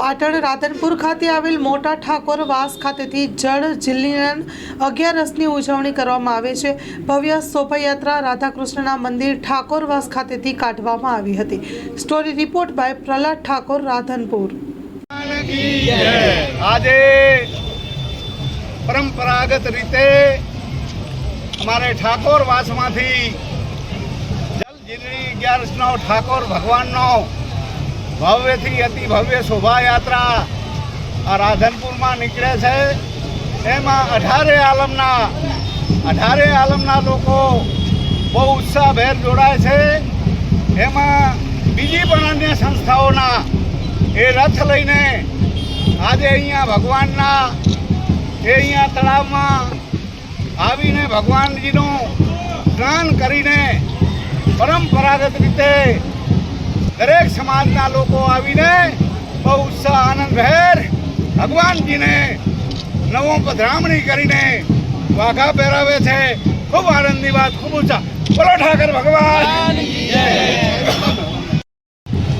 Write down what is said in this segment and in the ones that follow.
પાટણ રાધનપુર ખાતે આવેલ મોટા ઠાકોર વાસ ખાતેથી જળ જિલ્લીન અગિયારસની ઉજવણી કરવામાં આવે છે. ભવ્ય શોભાયાત્રા રાધાકૃષ્ણના મંદિર ઠાકોર વાસ ખાતેથી કાઢવામાં આવી હતી. Story report by Prahlad Thakor, Radhanpur. આજે પરંપરાગત રીતે અમારે ઠાકોર વાસમાંથી જલ જીલણી અગિયારસનો ઠાકોર ભગવાનનો ભવ્યથી અતિ ભવ્ય શોભાયાત્રા આ રાધનપુરમાં નીકળે છે. એમાં અઢારે આલમના અઢારે આલમના લોકો બહુ ઉત્સાહભેર જોડાય છે. એમાં બીજી પણ અન્ય સંસ્થાઓના એ રથ લઈને આજે અહીંયા ભગવાનના એ અહીંયા તળાવમાં આવીને ભગવાનજીનું સ્નાન કરીને પરંપરાગત રીતે દરેક સમાજના લોકો આવીને બહુ ઉત્સાહ, આનંદ ભેર ભગવાનજીને નવો પધરામણી કરીને વાઘા પહેરાવે છે. ખૂબ આનંદની વાત, ખૂબ ઊંચા બોલો ઠાકર ભગવાન.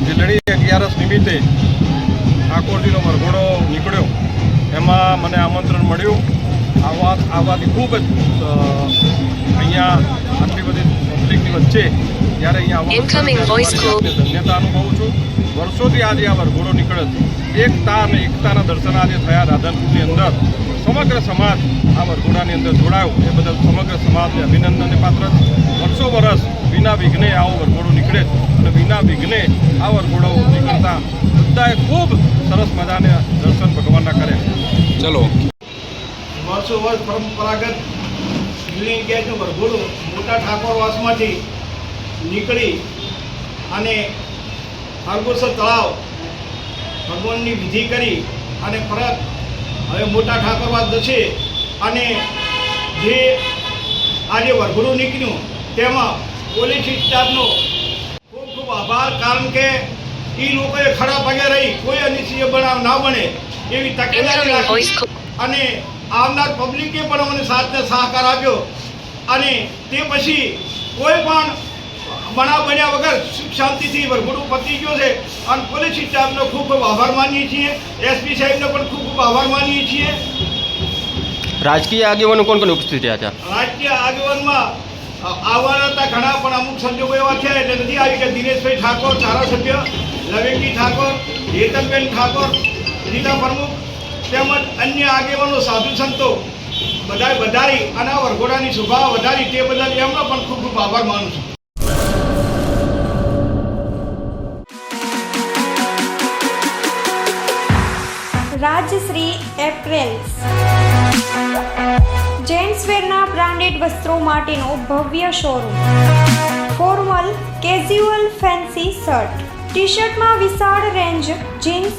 જીલડી અગિયારસ નિમિત્તે ઠાકોરજીનો વરઘોડો નીકળ્યો. એમાં મને આમંત્રણ મળ્યું. આવવા આવવાથી ખૂબ જ અહીંયા આટલી બધી પબ્લિકની વચ્ચે જ્યારે અહીંયા ધન્યતા અનુભવું છું. વર્ષોથી આજે આ વરઘોડો નીકળે છે. એકતા અને એકતાના દર્શન આજે થયા રાધનપુરની અંદર. સમગ્ર સમાજ આ વરઘોડાની અંદર જોડાયો. એ બદલ સમગ્ર સમાજને અભિનંદનને પાત્ર છે. વર્ષો વર્ષ વિના વિઘ્ને આવો વરઘોડો નીકળે અને વિના વિઘ્ને આ વરઘોડો નીકળતા બધાએ ખૂબ સરસ મજાને દર્શન ભગવાનના કરે ચલો. વર્ષો વર્ષ પરંપરાગત શિવલિંગ ગેસનું વરઘોડું મોટા ઠાકોરવાસમાંથી નીકળી અને હરગોસર તળાવ ભગવાનની વિધિ કરી અને પરત હવે મોટા ઠાકોરવાસ જશે અને જે આજે વરઘોડું નીકળ્યું તેમાં પોલીસ સ્ટાફનો ખૂબ ખૂબ આભાર કારણ કે એ લોકોએ ખરાબ પગે રહી કોઈ અનિશ્ચિય બનાવ ના બને એવી તકેદારી અને આવનાર પબ્લિકે પણ અમને સાથને સહકાર આપ્યો. અને તે પછી કોઈ પણ બનાવ બન્યા વગર સુખ શાંતિથી વરઘોડું પતી ગયો છે. અને પોલીસ સ્ટાફનો ખૂબ ખૂબ આભાર માનીએ છીએ. એસપી સાહેબનો પણ ખૂબ ખૂબ આભાર માનીએ છીએ. રાજકીય આગેવાનો કોણ કોણ ઉપસ્થિત રહ્યા હતા? રાજકીય આગેવાનમાં આવવાના હતા ઘણા પણ અમુક સંજોગો એવા થયા એટલે નથી આવી કે દિનેશભાઈ ઠાકોર ધારાસભ્ય લવેકજી ઠાકોર હેતનબેન ઠાકોર જિલ્લા પ્રમુખ તેમજ અન્ય આગેવાનો, સાધુ સંતો, બધાએ વધારી અને વરઘોડાની શોભા વધારી તે બદલ એમનો પણ ખૂબ ખૂબ આભાર માનું છું. રાજશ્રી એપ્રેલ્સ. જેન્ટ્સવેરના બ્રાન્ડેડ વસ્ત્રો માટેનો ભવ્ય showroom. Formal casual fancy shirt. T શર્ટમાં વિશાળ રેન્જ જીન્સ